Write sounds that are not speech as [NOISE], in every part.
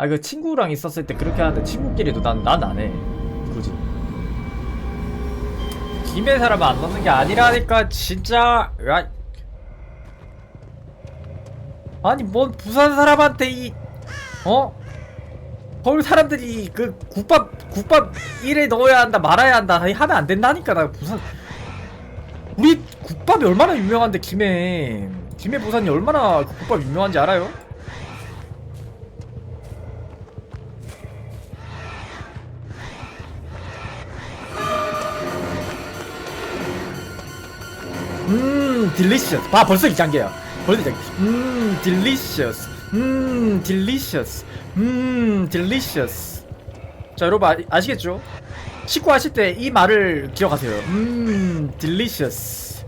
아 이거 친구랑 있었을 때 그렇게 하는데 친구끼리도 난 난 안 해. 굳이. 김해 사람 안 넣는 게 아니라니까 진짜. 야. 아니 뭔 부산 사람한테 이 어? 서울 사람들이 그 국밥 국밥 1에 넣어야 한다 말아야 한다 하면 안 된다니까 나 부산 우리 국밥이 얼마나 유명한데 김해 김해 부산이 얼마나 그 국밥 유명한지 알아요? 음, 딜리셔스. 봐, 벌써 이장계야. 벌써 이장계. 음, 딜리셔스. 음, 딜리셔스. 음, 딜리셔스. 자, 여러분 아, 아시겠죠? 식구 하실 때 이 말을 기억하세요. 음, 딜리셔스.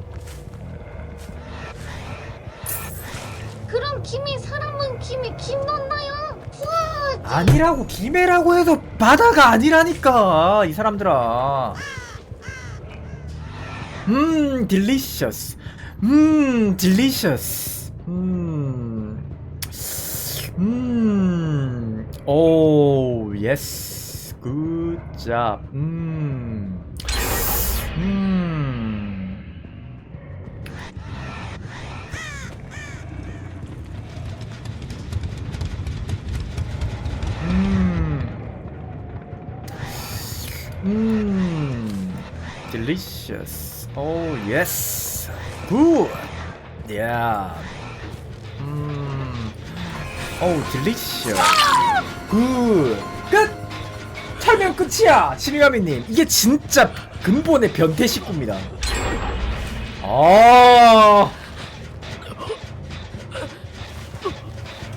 그럼 김이 사람은 김에 김 넣나요? 우와 아니라고 김해라고 해서 바다가 아니라니까 이 사람들아. 음, 딜리셔스. 음, 딜리셔스. 음. 음. 오, 예스. 굿 잡. 음. 음. 음. 음. delicious. Yes. Good. Yeah. 음. Oh, delicious. Good. 끝! 털면 끝이야! 시미가미님. 이게 진짜 근본의 변태 식구입니다. 아.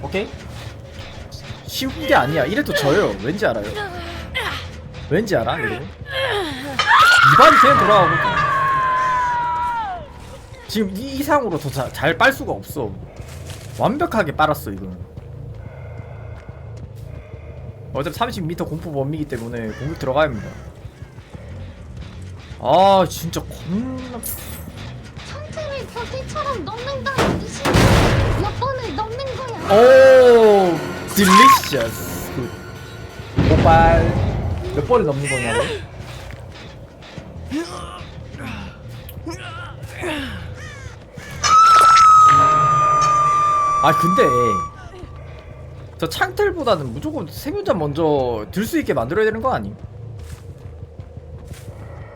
오케이. 쉬운 게 아니야. 이래도 져요. 왠지 알아요. 왠지 알아? 이거. 입안이 그냥 돌아가고. 지금 이 이상으로 더 잘 빨 수가 없어. 완벽하게 빨았어 이건. 어차피 30m 공포 범위이기 때문에 공격 들어가야 합니다. 아 진짜 겁나 상태를 벽에처럼 넣는다는 뜻이 몇 번을 넣는 거야 오굿 모발 몇 번을 넘는 거냐고? 아 근데 저 창틀보다는 무조건 생존자 먼저 들 수 있게 만들어야 되는 거 아니?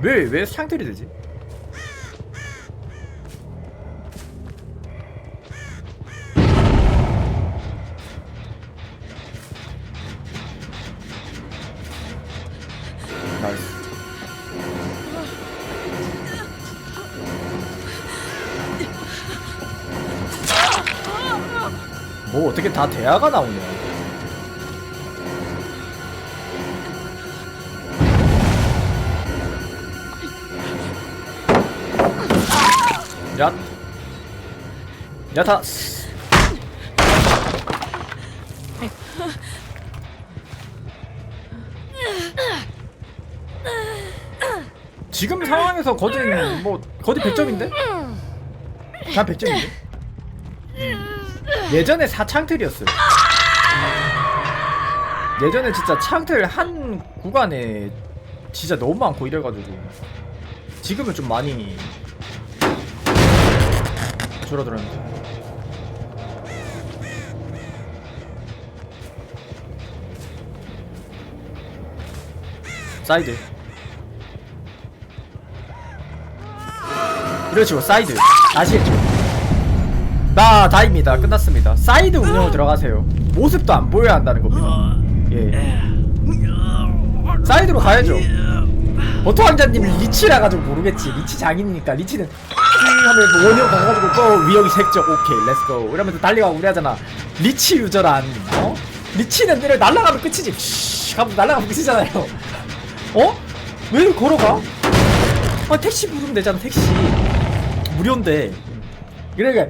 왜왜 창틀이 되지? 뭐 어떻게 다 대화가 나오냐 야 야타 지금 상황에서 거진 뭐 거의 100점인데? 다 100점인데? 예전에 4창틀이었어요. 예전에 진짜 창틀 한 구간에 진짜 너무 많고 이래가지고 지금은 좀 많이 줄어들었는데. 사이드. 이런 식으로 사이드. 아시겠죠? 나 다입니다. 끝났습니다. 사이드 운영을 들어가세요. 모습도 안 보여야 한다는 겁니다. 예. 사이드로 가야죠. 버터 왕자님 리치라 가지고 모르겠지. 리치 장인이니까 리치는 띵 하면 뭐 원형 가가지고 또 위력이 색적 오케이 렛츠고 이러면서 달려가고 우리 하잖아 리치 유저란 어? 리치는 내려 날아가면 끝이지. 쉬 하면 날아가면 끝이잖아요. 어? 왜 이렇게 걸어가? 아 택시 부르면 되잖아 택시. 무료인데. 그러니까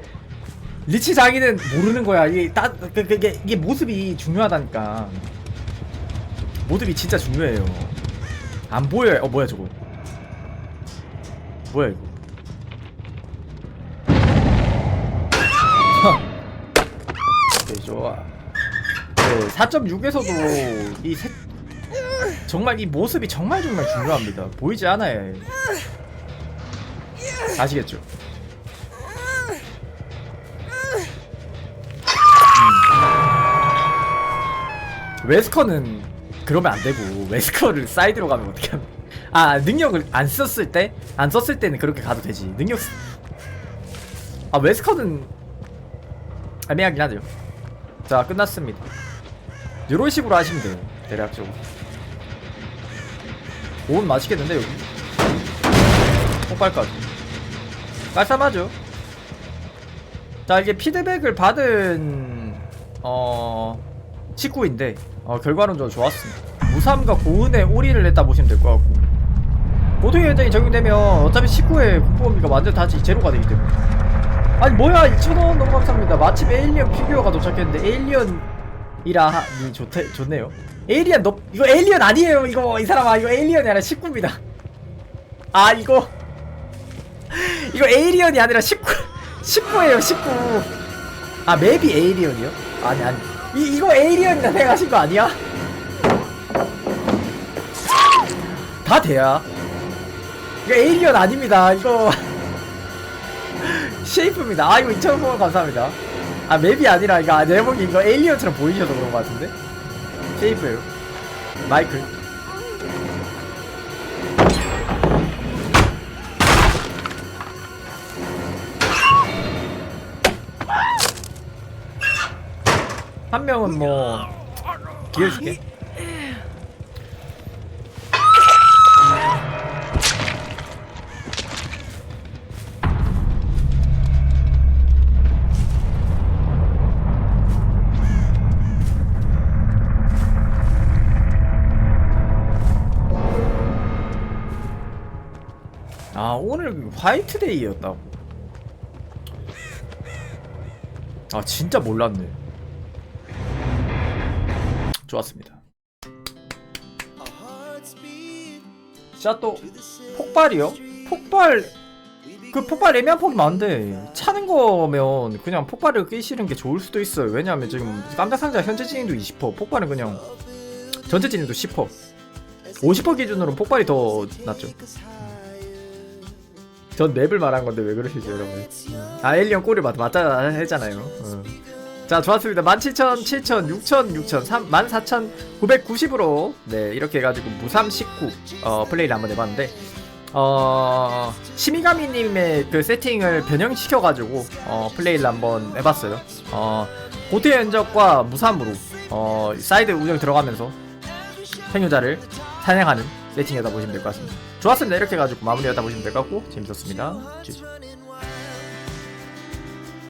리치 자기는 모르는 거야. 이게 따 그, 그, 이게, 이게 모습이 중요하다니까. 모습이 진짜 중요해요. 안 보여요. 어 뭐야 저거. 뭐야 이거. 오케이 좋아. 네, 4.6에서도 이 세, 정말 이 모습이 정말 정말 중요합니다. 보이지 않아요. 아시겠죠? 웨스커는 그러면 안 되고 웨스커를 사이드로 가면 어떻게 하면 아 능력을 안 썼을 때? 안 썼을 때는 그렇게 가도 되지. 능력 쓰- 아 웨스커는 애매하긴 하죠. 자 끝났습니다. 이런 식으로 하시면 돼요 대략적으로. 온 맛있겠는데 여기? 폭발까지. 깔쌈하죠? 자 이게 피드백을 받은 어 직구인데 어, 결과는 좀 좋았습니다. 무삼과 고은의 오리를 냈다 보시면 될 것 같고. 보통의 현장이 적용되면 어차피 19의 국보범위가 완전 다시 제로가 되기 때문에. 아니 뭐야 2,000원 너무 감사합니다. 마침 에일리언 피규어가 도착했는데 에일리언이라 니 좋대, 좋네요. 에일리언 너 이거 에일리언 아니에요 이거 이 사람아. 이거 에일리언이 아니라 19입니다. 아 이거. [LAUGHS] 이거 에일리언이 아니라 19 19예요 19 아 맵이 에일리언이요? 아니 아니 이, 이거 에일리언이라 생각하신 거 아니야? 다 돼야. 이거 에일리언 아닙니다. 이거 [LAUGHS] 쉐이프입니다. 아 이거 2,000원 감사합니다. 아 맵이 아니라 이거 내목이 이거 에일리언처럼 보이셔서 그런 것 같은데? 쉐이프예요. 마이클 한 명은 뭐 기회 줄게. 아 오늘 화이트데이였다고. 아 진짜 몰랐네 좋았습니다. 진짜 또 폭발이요? 폭발 그 폭발 애매한 폭이 많은데 차는 거면 그냥 폭발을 끼시는 게 좋을 수도 있어요. 왜냐하면 지금 깜짝 상자 현재 진행도 20% 폭발은 그냥 전체 진행도 10% 50% 기준으로 폭발이 더 낫죠. 전 맵을 말한 건데 왜 그러시죠 여러분? 아 엘리언 꼬리 맞, 맞자 했잖아요. 어. 자 좋았습니다. 17,000, 7,000, 6,000, 6,000, 3, 14,990으로. 네 이렇게 해가지고 무삼 19 어, 플레이를 한번 해봤는데 어 시미가미님의 그 세팅을 변형시켜가지고 어, 플레이를 한번 해봤어요. 어 고태 연적과 무삼으로 어 사이드 운영 들어가면서 생유자를 사냥하는 세팅이다 보시면 될 것 같습니다. 좋았습니다. 이렇게 해가지고 마무리하다 보시면 될 것 같고 재밌었습니다.